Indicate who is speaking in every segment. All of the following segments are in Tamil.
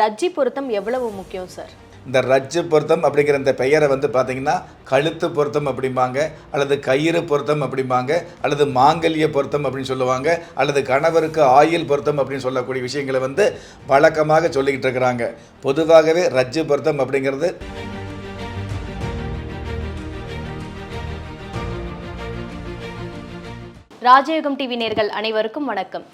Speaker 1: ரஜ்ஜி பொருத்தம் எவ்வளவு முக்கியம் சார்?
Speaker 2: இந்த ரஜ்ஜு பொருத்தம் அப்படிங்கிற இந்த பெயரை வந்து பார்த்தீங்கன்னா கழுத்து பொருத்தம் அப்படிம்பாங்க அல்லது கயிறு பொருத்தம் அப்படிம்பாங்க அல்லது மாங்கல்ய பொருத்தம் அப்படின்னு சொல்லுவாங்க அல்லது கணவருக்கு ஆயில் பொருத்தம் அப்படின்னு சொல்லக்கூடிய விஷயங்களை வந்து வழக்கமாக சொல்லிக்கிட்டு இருக்கிறாங்க. பொதுவாகவே ரஜ்ஜு பொருத்தம் அப்படிங்கிறது
Speaker 1: ராஜயோகம் டிவி நேர்கள் அனைவருக்கும் வணக்கம்.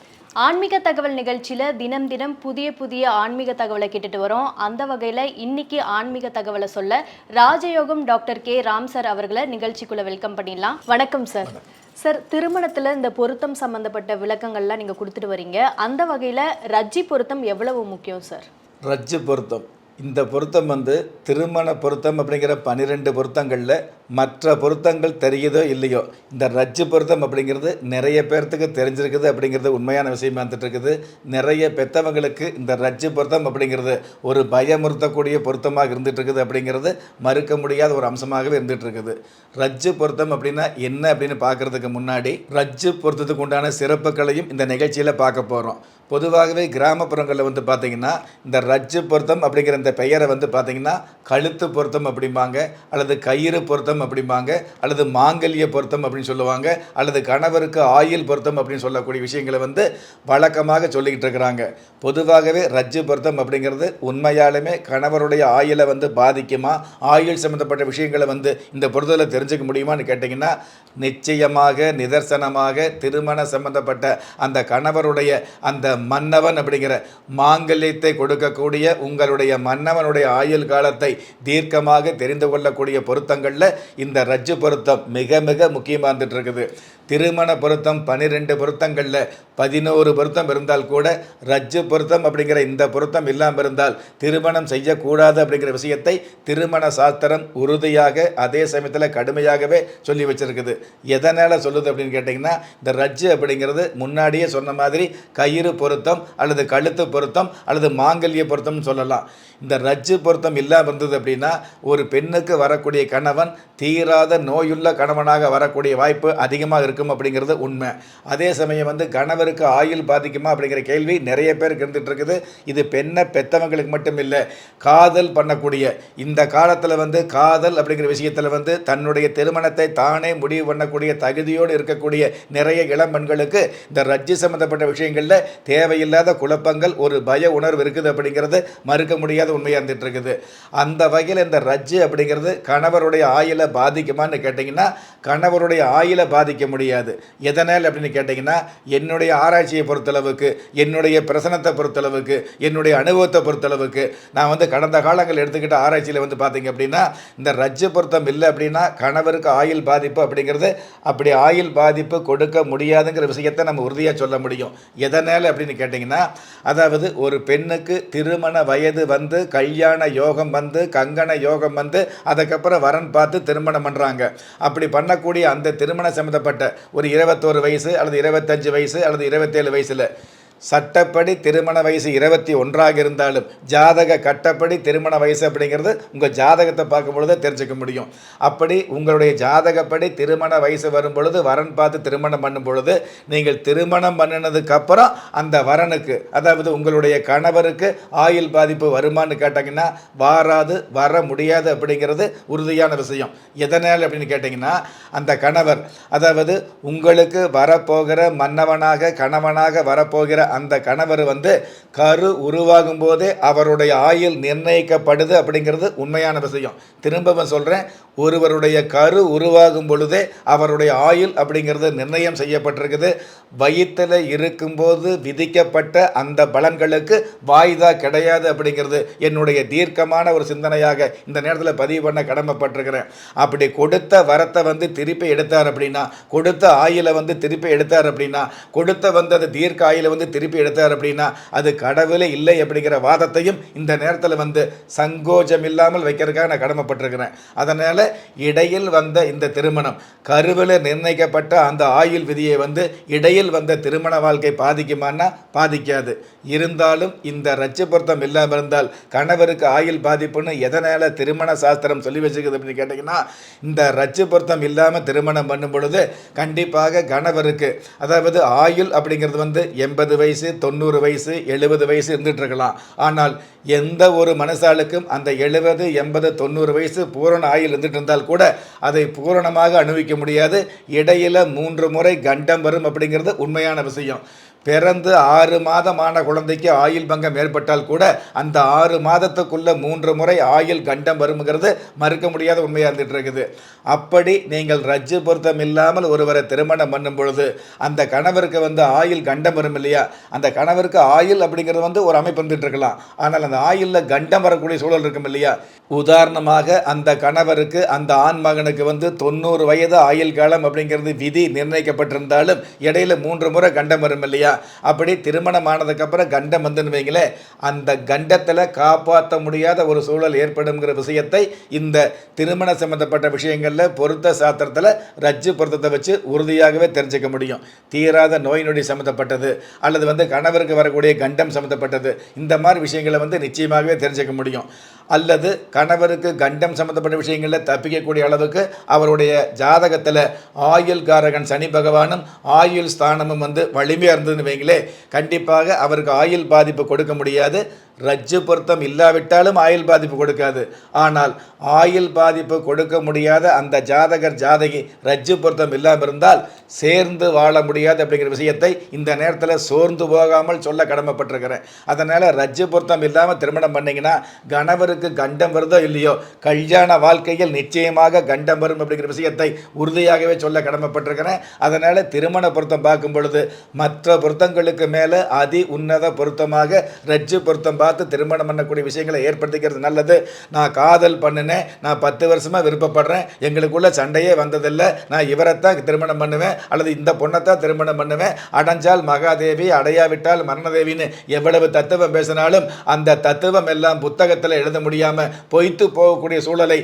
Speaker 1: ஆன்மீக தகவல் நிகழ்ச்சியில் தினம் தினம் புதிய புதிய ஆன்மீக தகவலை கேட்டுட்டு வரோம். அந்த வகையில் இன்னைக்கு ஆன்மீக தகவலை சொல்ல ராஜயோகம் டாக்டர் கே. ராம் சார் அவர்களை நிகழ்ச்சிக்குள்ள வெல்கம் பண்ணிடலாம். வணக்கம் சார். சார் திருமணத்தில் இந்த பொருத்தம் சம்பந்தப்பட்ட விளக்கங்கள்லாம் நீங்கள் கொடுத்துட்டு வரீங்க. அந்த வகையில் ரஜ்ஜி பொருத்தம் எவ்வளவு முக்கியம் சார்?
Speaker 2: ரஜ்ஜு பொருத்தம். இந்த பொருத்தம் வந்து திருமண பொருத்தம் அப்படிங்கிற பன்னிரெண்டு பொருத்தங்களில் மற்ற பொருத்தங்கள் தெரியுதோ இல்லையோ இந்த ரஜ்ஜு பொருத்தம் அப்படிங்கிறது நிறைய பேர்த்துக்கு தெரிஞ்சிருக்குது அப்படிங்கிறது உண்மையான விஷயமா வந்துட்டு இருக்குது நிறைய பெத்தவங்களுக்கு இந்த ரஜ்ஜு பொருத்தம் அப்படிங்கிறது ஒரு பயமுறுத்தக்கூடிய பொருத்தமாக இருந்துட்டு இருக்குது அப்படிங்கிறது மறுக்க முடியாத ஒரு அம்சமாகவே இருந்துட்டு இருக்குது ரஜ்ஜு பொருத்தம் அப்படின்னா என்ன அப்படின்னு பார்க்கறதுக்கு முன்னாடி ரஜ்ஜு பொருத்தத்துக்கு உண்டான சிறப்புகளையும் இந்த நிகழ்ச்சியில் பார்க்க போகிறோம் பொதுவாகவே கிராமப்புறங்களில் வந்து பார்த்திங்கன்னா இந்த ரஜ்ஜு பொருத்தம் அப்படிங்கிற இந்த பெயரை வந்து பார்த்திங்கன்னா கழுத்து பொருத்தம் அப்படிம்பாங்க அல்லது கயிறு பொருத்தம் அப்படிம்பாங்க. அல்லது மாங்கல்ய பொருத்தம் அப்படின்னு சொல்லுவாங்க. அல்லது கணவருக்கு ஆயில் பொருத்தம் அப்படின்னு சொல்லக்கூடிய விஷயங்களை வந்து வழக்கமாக சொல்லிக்கிட்டு இருக்கிறாங்க. பொதுவாகவே ரஜ்ஜு பொருத்தம் அப்படிங்கிறது உண்மையாலுமே கணவருடைய ஆயிலை வந்து பாதிக்குமா? ஆயுள் சம்மந்தப்பட்ட விஷயங்களை வந்து இந்த பொருத்தத்தில் தெரிஞ்சுக்க முடியுமான்னு கேட்டிங்கன்னா நிச்சயமாக நிதர்சனமாக திருமண சம்பந்தப்பட்ட அந்த கணவருடைய அந்த மன்னவன் அப்படிங்கிற மாங்கல்யத்தை கொடுக்கக்கூடிய உங்களுடைய மன்னவனுடைய ஆயுள் காலத்தை தீர்க்கமாக தெரிந்து கொள்ளக்கூடிய பொருத்தங்களில் இந்த ரஜ்ஜு பொருத்தம் மிக மிக முக்கியமாக இருந்துட்டு இருக்குது. திருமண பொருத்தம் பன்னிரெண்டு பொருத்தங்களில் பதினோரு பொருத்தம் இருந்தால் கூட ரஜ்ஜு பொருத்தம் அப்படிங்கிற இந்த பொருத்தம் இல்லாமல் இருந்தால் திருமணம் செய்யக்கூடாது அப்படிங்கிற விஷயத்தை திருமண சாஸ்திரம் உறுதியாக அதே சமயத்தில் கடுமையாகவே சொல்லி வச்சுருக்குது. எதனால் சொல்லுது அப்படின்னு கேட்டிங்கன்னா இந்த ரஜ்ஜு அப்படிங்கிறது முன்னாடியே சொன்ன மாதிரி கயிறு பொருத்தம் அல்லது கழுத்து பொருத்தம் அல்லது மாங்கல்ய பொருத்தம்னு சொல்லலாம். இந்த ரஜ்ஜு பொருத்தம் இல்லாமல் இருந்தது அப்படின்னா ஒரு பெண்ணுக்கு வரக்கூடிய கணவன் தீராத நோயுள்ள கணவனாக வரக்கூடிய வாய்ப்பு அதிகமாக இருக்குது இருக்கும் அப்படிங்கிறது உண்மை. அதே சமயம் வந்து கணவருக்கு ஆயுள் பாதிக்குமா அப்படிங்கிற கேள்வி நிறைய பேருக்கு இருந்துட்டு இருக்குது. இது பெண்ணை பெத்தவங்களுக்கு மட்டும் இல்லை காதல் பண்ணக்கூடிய இந்த காலத்தில் வந்து காதல் அப்படிங்கிற விஷயத்தில் வந்து தன்னுடைய திருமணத்தை தானே முடிவு பண்ணக்கூடிய தகுதியோடு இருக்கக்கூடிய நிறைய இளம் பெண்களுக்கு இந்த ரஜ்ஜி சம்மந்தப்பட்ட விஷயங்களில் தேவையில்லாத குழப்பங்கள் ஒரு பய உணர்வு இருக்குது அப்படிங்கிறது மறுக்க முடியாத உண்மையாக இருந்துட்டு இருக்குது. அந்த வகையில் இந்த ரஜ்ஜு அப்படிங்கிறது கணவருடைய ஆயிலை பாதிக்குமான்னு கேட்டிங்கன்னா கணவருடைய ஆயிலை பாதிக்க முடியும். முடியாது. எதனால் அப்படின்னு கேட்டிங்கன்னா என்னுடைய ஆராய்ச்சியை பொறுத்தளவுக்கு என்னுடைய பிரசனத்தை பொறுத்தளவுக்கு என்னுடைய அனுபவத்தை பொறுத்தளவுக்கு நான் வந்து கடந்த காலங்கள் எடுத்துக்கிட்ட ஆராய்ச்சியில் வந்து பார்த்தீங்க அப்படின்னா இந்த ரஜ்ஜ பொருத்தம் இல்லை அப்படின்னா கணவருக்கு ஆயில் பாதிப்பு அப்படிங்கிறது அப்படி ஆயில் பாதிப்பு கொடுக்க முடியாதுங்கிற விஷயத்தை நம்ம உறுதியாக சொல்ல முடியும். எதனால் அப்படின்னு கேட்டிங்கன்னா அதாவது ஒரு பெண்ணுக்கு திருமண வயது வந்து கல்யாண யோகம் வந்து கங்கண யோகம் வந்து அதுக்கப்புறம் வரன் பார்த்து திருமணம் பண்ணுறாங்க அப்படி பண்ணக்கூடிய அந்த திருமணம் சம்மந்தப்பட்ட ஒரு இருபத்தோரு வயசு அல்லது இருபத்தஞ்சு வயசு அல்லது இருபத்தேழு வயசில். சட்டப்படி திருமண வயசு இருபத்தி ஒன்றாக இருந்தாலும் ஜாதக கட்டப்படி திருமண வயசு அப்படிங்கிறது உங்கள் ஜாதகத்தை பார்க்கும் பொழுது தெரிஞ்சுக்க முடியும். அப்படி உங்களுடைய ஜாதகப்படி திருமண வயசு வரும் பொழுது வரன் பார்த்து திருமணம் பண்ணும் பொழுது நீங்கள் திருமணம் பண்ணினதுக்கப்புறம் அந்த வரனுக்கு அதாவது உங்களுடைய கணவருக்கு ஆயுள் பாதிப்பு வருமான்னு கேட்டாங்கன்னா வாராது வர முடியாது அப்படிங்கிறது உறுதியான விஷயம். எதனால் அப்படின்னு கேட்டிங்கன்னா அந்த கணவர் அதாவது உங்களுக்கு வரப்போகிற மன்னவனாக கணவனாக வரப்போகிற அந்த கணவர் வந்து கரு உருவாகும் போதே அவருடைய ஆயுள் நிர்ணயிக்கப்படுது அப்படிங்கிறது உண்மையான விஷயம். திரும்பவும் சொல்கிறேன் ஒருவருடைய கரு உருவாகும் பொழுதே அவருடைய ஆயுள் அப்படிங்கிறது நிர்ணயம் செய்யப்பட்டிருக்குது. வயிற்றில் இருக்கும்போது விதிக்கப்பட்ட அந்த பலன்களுக்கு வாய்தா கிடையாது அப்படிங்கிறது என்னுடைய தீர்க்கமான ஒரு சிந்தனையாக இந்த நேரத்தில் பதிவு பண்ண கடமைப்பட்டிருக்கிறேன். அப்படி கொடுத்த வரத்தை வந்து திருப்பி எடுத்தார் அப்படின்னா கொடுத்த ஆயிலை வந்து திருப்பி எடுத்தார் அப்படின்னா கொடுத்த வந்து அந்த தீர்க்க ஆயிலை வந்து திருப்பி எடுத்தார் அப்படின்னா அது கடவுளே இல்லை அப்படிங்கிற வாதத்தையும் இந்த நேரத்தில் வந்து சங்கோஜம் இல்லாமல் வைக்கிறதுக்காக நான் கடமைப்பட்டிருக்கிறேன். அதனால் இடையில் வந்த இந்த திருமணம் கருவில் நிர்ணயிக்கப்பட்ட அந்த ஆயுள் விதியை வந்து இடையில் வந்த திருமண வாழ்க்கை பாதிக்குமான்னா பாதிக்காது. இருந்தாலும் இந்த ரச்சு பொருத்தம் இல்லாமல் இருந்தால் கணவருக்கு ஆயுள் பாதிப்புன்னு எதனால் திருமண சாஸ்திரம் சொல்லி வச்சுக்குது அப்படின்னு கேட்டிங்கன்னா இந்த ரச்சு பொருத்தம் இல்லாமல் திருமணம் பண்ணும் பொழுது கண்டிப்பாக கணவருக்கு அதாவது ஆயுள் அப்படிங்கிறது வந்து எண்பது வயசு தொண்ணூறு வயசு எழுபது வயசு இருந்துட்டு இருக்கலாம் ஆனால் எந்த ஒரு மனசாளுக்கும் அந்த எழுபது எண்பது தொண்ணூறு வயசு பூரண ஆயுள் இருந்துட்டு இருந்தால் கூட அதை பூரணமாக அனுபவிக்க முடியாது. இடையில மூன்று முறை கண்டம் வரும் அப்படிங்கிறது உண்மையான விஷயம். பிறந்து ஆறு மாதமான குழந்தைக்கு ஆயுள் பங்கம் ஏற்பட்டால் கூட அந்த ஆறு மாதத்துக்குள்ளே மூன்று முறை ஆயுள் கண்டம் வருங்கிறது மறுக்க முடியாத உண்மையாக இருந்துகிட்டு இருக்குது. அப்படி நீங்கள் ரஜ்ஜு பொருத்தம் இல்லாமல் ஒருவரை திருமணம் பண்ணும் பொழுது அந்த கணவருக்கு வந்து ஆயுள் கண்டம் வரும் இல்லையா? அந்த கணவருக்கு ஆயுள் அப்படிங்கிறது வந்து ஒரு அமைப்பு வந்துட்டு இருக்கலாம். ஆனால் அந்த ஆயுளில் கண்டம் வரக்கூடிய சூழல் இருக்கும் இல்லையா? உதாரணமாக அந்த கணவருக்கு அந்த ஆண் மகனுக்கு வந்து தொண்ணூறு வயது ஆயுள் காலம் அப்படிங்கிறது விதி நிர்ணயிக்கப்பட்டிருந்தாலும் இடையில மூன்று முறை கண்டம் வரும் இல்லையா? அப்படி திருமணம் ஆனதுக்கப்புறம் கண்டம் வந்துன்னு வைங்களேன் அந்த கண்டத்தில் காப்பாற்ற முடியாத ஒரு சூழல் ஏற்படுங்கிற விஷயத்தை இந்த திருமண சம்பந்தப்பட்ட விஷயங்களில் பொருத்த சாத்திரத்தில் ரஜ்ஜு பொருத்தத்தை வச்சு உறுதியாகவே தெரிஞ்சுக்க முடியும். தீராத நோய் நொடி சம்மந்தப்பட்டது அல்லது வந்து கணவருக்கு வரக்கூடிய கண்டம் சம்மந்தப்பட்டது இந்த மாதிரி விஷயங்களை வந்து நிச்சயமாகவே தெரிஞ்சுக்க முடியும். அல்லது கணவருக்கு கண்டம் சம்மந்தப்பட்ட விஷயங்களில் தப்பிக்கக்கூடிய அளவுக்கு அவருடைய ஜாதகத்தில் ஆயுள் காரகன் சனி பகவானும் ஆயுள் ஸ்தானமும் வந்து வலிமையாக இருந்ததுன்னு வைங்களே கண்டிப்பாக அவருக்கு ஆயுள் பாதிப்பு கொடுக்க முடியாது. ரஜ்ஜு பொருத்தம் இல்லாவிட்டாலும் ஆயுள் பாதிப்பு கொடுக்காது. ஆனால் ஆயுள் பாதிப்பு கொடுக்க முடியாத அந்த ஜாதகர் ஜாதகி ரஜ்ஜு பொருத்தம் இல்லாமல் இருந்தால் சேர்ந்து வாழ முடியாது அப்படிங்கிற விஷயத்தை இந்த நேரத்தில் சோர்ந்து போகாமல் சொல்ல கடமைப்பட்டிருக்கிறேன். அதனால் ரஜ்ஜு பொருத்தம் இல்லாமல் திருமணம் பண்ணீங்கன்னா கணவருக்கு கண்டம் வருதோ இல்லையோ கல்யாண வாழ்க்கையில் நிச்சயமாக கண்டம் வரும் அப்படிங்கிற விஷயத்தை உறுதியாகவே சொல்ல கடமைப்பட்டிருக்கிறேன். அதனால் திருமண பொருத்தம் பார்க்கும் பொழுது மற்ற பொருத்தங்களுக்கு மேலே அதி உன்னத பொருத்தமாக ரஜ்ஜு பொருத்தம் பார்த்து திருமணம் பண்ணக்கூடிய விஷயங்களை ஏற்படுத்திக்கிறது நல்லது. நான் காதல் பண்ணினேன். நான் பத்து வருஷமாக விருப்பப்படுறேன். எங்களுக்குள்ள சண்டையே வந்ததில்லை. நான் இவரைத்தான் திருமணம் பண்ணுவேன். அல்லது இந்த பொண்ணைத்தான் திருமணம் பண்ணுவேன். அடைஞ்சால் மகாதேவி அடையாவிட்டால் மரணதேவின்னு எவ்வளவு தத்துவம் பேசினாலும் அந்த தத்துவம் எல்லாம் புத்தகத்தில் எழுத முடியாமல் பொய்த்து போகக்கூடிய சூழலை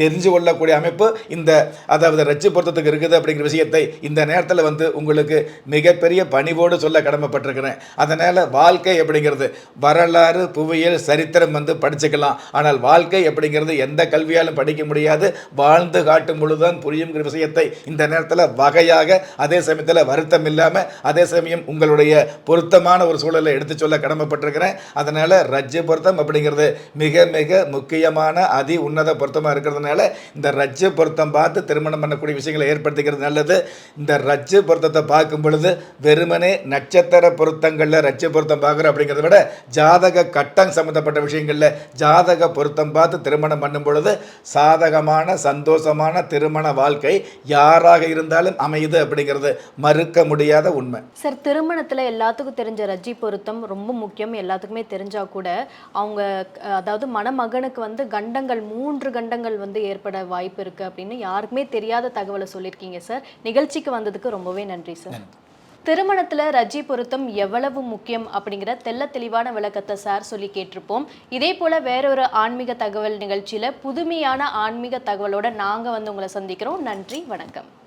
Speaker 2: தெரிஞ்சு கொள்ளக்கூடிய அமைப்பு இந்த அதாவது ரச்சு பொருத்தத்துக்கு இருக்குது அப்படிங்கிற விஷயத்தை இந்த நேரத்தில் வந்து உங்களுக்கு மிகப்பெரிய பணிவோடு சொல்ல கடமைப்பட்டிருக்கிறேன். அதனால் வாழ்க்கை அப்படிங்கிறது வரலாறு புவியியல் சரித்திரம் வந்து படிச்சுக்கலாம். ஆனால் வாழ்க்கை அப்படிங்கிறது எந்த கல்வியாலும் படிக்க முடியாது. வாழ்ந்து காட்டும் பொழுதுதான் புரியுங்கிற விஷயத்தை இந்த நேரத்தில் வகையாக அதே சமயத்தில் வருத்தம் இல்லாமல் அதே சமயம் உங்களுடைய பொருத்தமான ஒரு சூழலை எடுத்து சொல்ல கடமைப்பட்டிருக்கிறேன். அதனால் ரஜ்ஜ பொருத்தம் அப்படிங்கிறது மிக மிக முக்கியமான அதி உன்னத பொருத்தமாக இருக்கிறதுனால இந்த ரஜ்ஜ பொருத்தம் பார்த்து திருமணம் பண்ணக்கூடிய விஷயங்களை ஏற்படுத்திக்கிறது நல்லது. இந்த ரஜ்ஜ பொருத்தத்தை பார்க்கும் பொழுது வெறுமனே நட்சத்திர பொருத்தங்களில் ரஜ்ஜ பொருத்தம் பார்க்குறோம் அப்படிங்கிறத விட ஜாதக கட்டம் சம்மந்தப்பட்ட விஷயங்களில் ஜாதக பொருத்தம் பார்த்து திருமணம் பண்ணும் பொழுது சாதகமான சந்தோஷமான திருமண வாழ்க்கை யாராக இருந்தாலும் அமையுது அப்படிங்கிறது மறுக்க முடியாத உண்மை.
Speaker 1: சார் திருமணத்தில் எல்லாத்துக்கும் தெரிஞ்ச ரஜ்ஜி பொருத்தம் ரொம்ப முக்கியம். எல்லாத்துக்குமே தெரிஞ்சா கூட அவங்க அதாவது மணமகனுக்கு வந்து கண்டங்கள் மூன்று கண்டங்கள் வந்து ஏற்பட வாய்ப்பு இருக்கு அப்படின்னு யாருக்குமே தெரியாத தகவலை சொல்லியிருக்கீங்க சார். நிகழ்ச்சிக்கு வந்ததுக்கு ரொம்பவே நன்றி சார். திருமணத்துல ரஜ்ஜி பொருத்தம் எவ்வளவு முக்கியம் அப்படிங்கிற தெள்ள தெளிவான விளக்கத்தை சார் சொல்லி கேட்டிருப்போம். இதே போல வேறொரு ஆன்மீக தகவல் நிகழ்ச்சியில புதுமையான ஆன்மீக தகவலோட நாங்க வந்து உங்களை சந்திக்கிறோம். நன்றி வணக்கம்.